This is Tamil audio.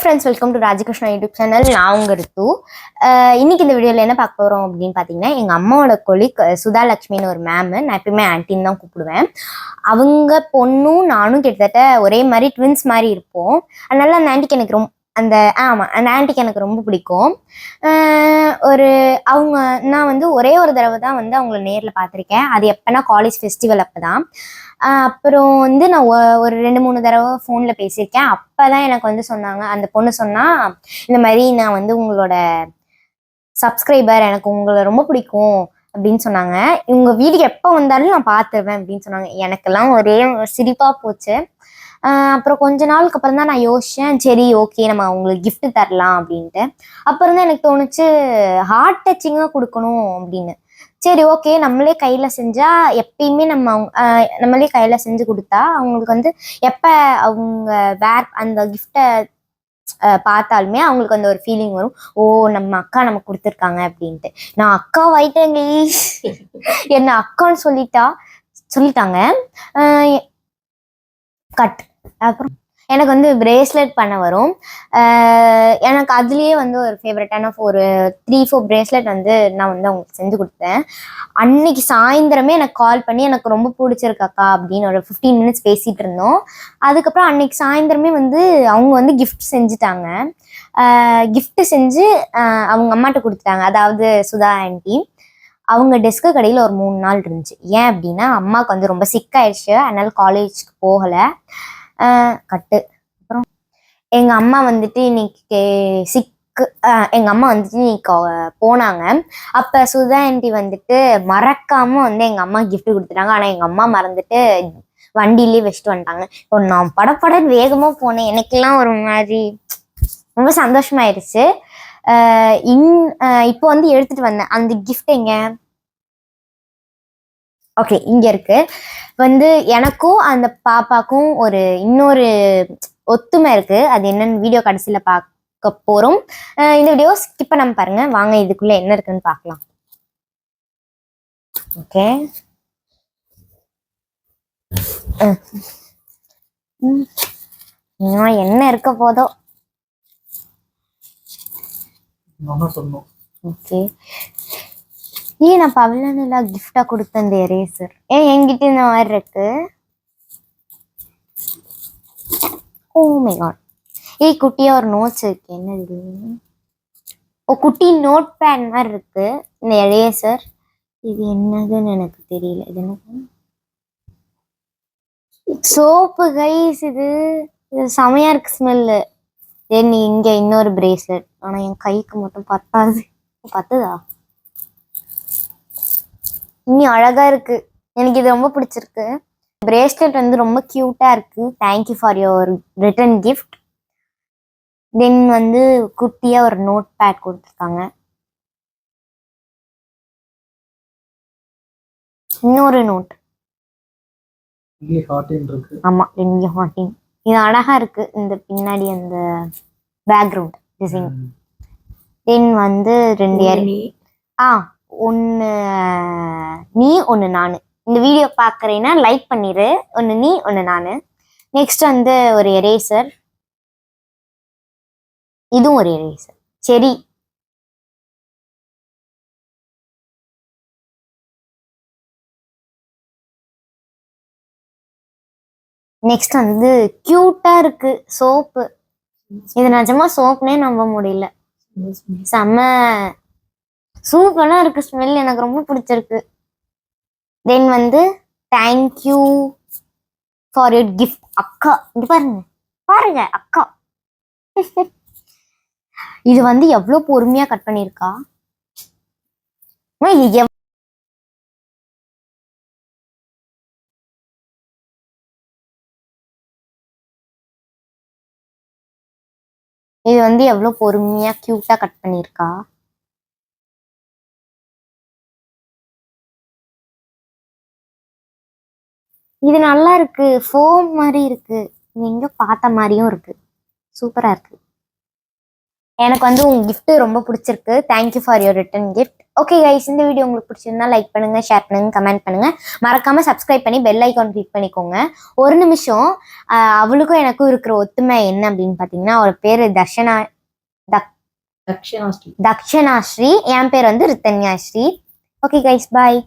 Friends welcome to Rajakrishna YouTube channel. நான் உங்க ரித்து. இன்னைக்கு இந்த வீடியோவில் என்ன பார்க்க போகிறோம் அப்படின்னு பார்த்தீங்கன்னா எங்கள் அம்மாவோட கொலிக் சுதா லட்சுமின்னு ஒரு மேம் நான் எப்பயுமே ஆன்ட்டின்னு தான் கூப்பிடுவேன். அவங்க பொண்ணும் நானும் கிட்டத்தட்ட ஒரே மாதிரி ட்வின்ஸ் மாதிரி இருப்போம். அதனால அந்த ஆண்டிக்கு எனக்கு ரொம்ப அந்த ஆமாம் அந்த ஆன்ட்டிக்கு எனக்கு ரொம்ப பிடிக்கும். ஒரு அவங்க நான் வந்து ஒரே ஒரு தடவை தான் வந்து அவங்கள நேரில் பார்த்துருக்கேன். அது எப்போனா காலேஜ் ஃபெஸ்டிவல் அப்போ தான் அப்புறம் வந்து நான் ஒ- ஒரு ரெண்டு மூணு தடவை ஃபோனில் பேசியிருக்கேன். அப்போ தான் எனக்கு வந்து சொன்னாங்க அந்த பொண்ணு சொன்னால் இந்த மாதிரி நான் வந்து உங்களோட சப்ஸ்கிரைபர் எனக்கு உங்களை ரொம்ப பிடிக்கும் அப்படின்னு சொன்னாங்க. இவங்க வீடு எப்போ வந்தாலும் நான் பார்த்துருவேன் அப்படின்னு சொன்னாங்க. எனக்கெல்லாம் ஒரே சிரிப்பாக போச்சு. அப்புறம் கொஞ்ச நாளுக்கு அப்புறம் தான் நான் யோசிச்சேன். சரி ஓகே நம்ம அவங்களுக்கு கிஃப்ட் தரலாம் அப்படின்ட்டு. அப்புறம் தான் எனக்கு தோணுச்சு ஹார்ட் டச்சிங்காக கொடுக்கணும் அப்படின்னு. சரி ஓகே நம்மளே கையில் செஞ்சால் எப்பயுமே நம்ம அவங்க நம்மளே கையில் செஞ்சு கொடுத்தா அவங்களுக்கு வந்து எப்போ அவங்க வேர் அந்த கிஃப்டை பார்த்தாலுமே அவங்களுக்கு அந்த ஒரு ஃபீலிங் வரும். ஓ நம்ம அக்கா நமக்கு கொடுத்துருக்காங்க அப்படின்ட்டு. நான் அக்கா ஆயிட்டேங்க என்ன அக்கான்னு சொல்லிட்டா சொல்லிட்டாங்க. கட் அப்புறம் எனக்கு வந்து பிரேஸ்லெட் பண்ண வரும். எனக்கு அதுலேயே வந்து ஒரு ஃபேவரட்டான ஒரு த்ரீ ஃபோர் பிரேஸ்லெட் வந்து நான் வந்து அவங்களுக்கு செஞ்சு கொடுத்தேன். அன்னைக்கு சாயந்தரமே எனக்கு கால் பண்ணி எனக்கு ரொம்ப பிடிச்சிருக்கு அக்கா அப்படின்னு ஒரு ஃபிஃப்டீன் மினிட்ஸ் பேசிகிட்டு இருந்தோம். அதுக்கப்புறம் அன்னைக்கு சாயந்தரமே வந்து அவங்க வந்து கிஃப்ட் செஞ்சுட்டாங்க. கிஃப்ட் செஞ்சு அவங்க அம்மாட்ட கொடுத்துட்டாங்க. அதாவது சுதா ஆண்டி அவங்க டெஸ்க்கு கடையில் ஒரு மூணு நாள் இருந்துச்சு. ஏன் அப்படின்னா அம்மாவுக்கு வந்து ரொம்ப சிக் ஆயிடுச்சு. அதனால காலேஜ்க்கு போகலை. கட்டு. அப்புறம் எங்கள் அம்மா வந்துட்டு இன்னைக்கு சிக்கு எங்கள் அம்மா வந்துட்டு இன்னைக்கு போனாங்க. அப்போ சுதா ஆண்டி வந்துட்டு மறக்காமல் வந்து எங்கள் அம்மா கிஃப்ட் கொடுத்துட்டாங்க. ஆனால் எங்கள் அம்மா மறந்துட்டு வண்டியிலே வச்சுட்டு வந்துட்டாங்க. இப்போ நான் படப்பட வேகமாக போனேன். எனக்கெல்லாம் ஒரு மாதிரி ரொம்ப சந்தோஷமாயிருச்சு. இன் இப்போ வந்து எடுத்துட்டு வந்தேன். அந்த கிஃப்ட் எங்க? ஓகே இங்க இருக்கு. வந்து எனக்கும் அந்த பாப்பாக்கும் ஒரு இன்னொரு ஒத்துமை இருக்கு. அது என்னன்னு வீடியோ கடைசியில பார்க்க போறோம். இந்த வீடியோ ஸ்கிப் பண்ணாம பாருங்க. வாங்க இதுக்குள்ள என்ன இருக்குன்னு பார்க்கலாம். ஓகே என்ன இருக்க போதோ. ஓகே ஏன் நான் பவலனிலா கிஃப்டா கொடுத்தேன் இந்த எரேசர் ஏன் என்கிட்ட இந்த மாதிரி இருக்கு. ஓ மை காட் ஏய் குட்டியா ஒரு நோட்ஸ் இருக்கு. என்னது ஓ குட்டி நோட் பேன் மாதிரி இருக்கு. இந்த எரேசர் இது என்னதுன்னு எனக்கு தெரியல. இது என்ன சோப்பு கைஸ் இது. இது செமையா இருக்கு ஸ்மெல்லு தென் இங்க இன்னொரு பிரேஸ்லெட் ஆனா என் கைக்கு மட்டும் பத்தாது. பத்துதா? இனி அழகா இருக்கு. எனக்கு இது ரொம்ப பிடிச்சிருக்கு. பிரேஸ்லெட் வந்து ரொம்ப கியூட்டா இருக்கு. Thank you for your return gift then வந்து குட்டியா ஒரு நோட் பேட் கொடுத்துருக்காங்க. இன்னொரு நோட் இங்கே ஆமா ரெண்டு ஹாட்டிங் இது அழகா இருக்கு. இந்த பின்னாடி அந்த பேக்ரவுண்ட் டிசைன் தென் வந்து ரெண்டு ஆ ஒன்று நீ ஒன்று நான். இந்த வீடியோ பார்க்குறேன்னா லைக் பண்ணிடு ஒன்று நீ ஒன்று நான். நெக்ஸ்ட் வந்து ஒரு எரேசர் இதுவும் ஒரு எரேசர் சரி. நெக்ஸ்ட் வந்து கியூட்டா இருக்கு. சோப்பு இது நிஜமா சோப்னே நம்ப முடியல. செம்ம சூப்பராக இருக்கு ஸ்மெல் எனக்கு ரொம்ப பிடிச்சிருக்கு. தென் வந்து தேங்க்யூ ஃபார் யூர் கிஃப்ட் அக்கா. இது பாருங்க. பாருங்க அக்கா. இது வந்து எவ்வளோ பொறுமையாக கட் பண்ணியிருக்கா? இது இது வந்து எவ்வளோ பொறுமையாக க்யூட்டாக கட் பண்ணியிருக்கா? இது நல்லா இருக்கு. ஃபோம் மாதிரி இருக்கு. எங்க பார்த்த மாதிரியும் இருக்கு. சூப்பரா இருக்கு. எனக்கு வந்து உங்க gift ரொம்ப பிடிச்சிருக்கு. Thank you for your return gift okay guys இந்த வீடியோ உங்களுக்கு பிடிச்சிருந்தா லைக் பண்ணுங்க ஷேர் பண்ணுங்க கமெண்ட் பண்ணுங்க. மறக்காம சப்ஸ்கிரைப் பண்ணி பெல் ஐக்கான் கிளிக் பண்ணிக்கோங்க. ஒரு நிமிஷம் அவளுக்கும் எனக்கும் இருக்கிற ஒத்துமை என்ன அப்படின்னு பார்த்தீங்கன்னா அவள் பேர் தர்ஷனா தக்ஷணாஸ்ரீ தக்ஷனாஸ்ரீ என் பேர் வந்து ரித்தன்யாஸ்ரீ ஓகே கைஸ் பாய்